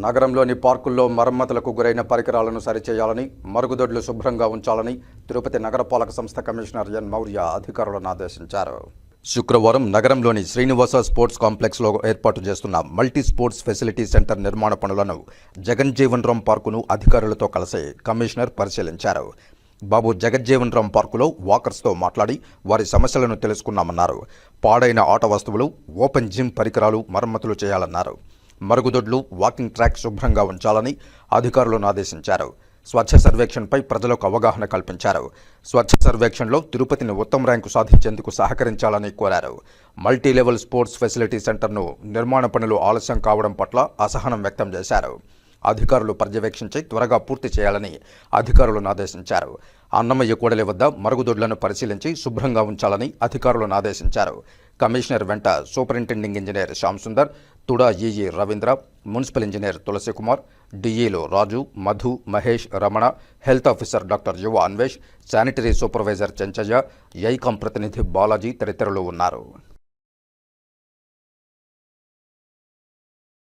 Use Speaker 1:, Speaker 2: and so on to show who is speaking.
Speaker 1: నగరంలోని పార్కుల్లో మరమ్మతులకు గురైన పరికరాలను సరిచేయాలని మరుగుదొడ్లు శుభ్రంగా ఉంచాలని తిరుపతి నగరపాలక సంస్థ కమిషనర్ ఎన్. మౌర్య అధికారులను ఆదేశించారు. శుక్రవారం నగరంలోని శ్రీనివాస స్పోర్ట్స్ కాంప్లెక్స్లో ఏర్పాటు చేస్తున్న మల్టీ స్పోర్ట్స్ ఫెసిలిటీ సెంటర్ నిర్మాణ పనులను జగన్ జీవన్ రామ్ పార్కును అధికారులతో కలిసి కమిషనర్ పరిశీలించారు. బాబు జగజ్జీవన్ రామ్ పార్కులో వాకర్స్తో మాట్లాడి వారి సమస్యలను తెలుసుకున్నామన్నారు. పాడైన ఆట వస్తువులు ఓపెన్ జిమ్ పరికరాలు మరమ్మతులు చేయాలన్నారు. మరుగుదొడ్లు వాకింగ్ ట్రాక్ శుభ్రంగా ఉంచాలని అధికారులను ఆదేశించారు. స్వచ్ఛ సర్వేక్షణపై ప్రజలకు అవగాహన కల్పించారు. స్వచ్ఛ సర్వేక్షణలో తిరుపతిని ఉత్తమ ర్యాంకు సాధించేందుకు సహకరించాలని కోరారు. మల్టీ లెవెల్ స్పోర్ట్స్ ఫెసిలిటీ సెంటర్ను నిర్మాణ పనులు ఆలస్యం కావడం పట్ల అసహనం వ్యక్తం చేశారు. అధికారులు పర్యవేక్షించి త్వరగా పూర్తి చేయాలని అధికారులను ఆదేశించారు. అన్నమయ్య కూడలి వద్ద మరుగుదొడ్లను పరిశీలించి శుభ్రంగా ఉంచాలని అధికారులను ఆదేశించారు. కమిషనర్ వెంట superintending engineer Shyam Sundar TUDA EE Ravindra municipal engineer Tulasi Kumar డిఈలు Raju Madhu Mahesh Ramana health officer doctor Yuva Anvesh sanitary supervisor Chenchaiah ఐకాం ప్రతినిధి బాలాజీ తదితరులు ఉన్నారు.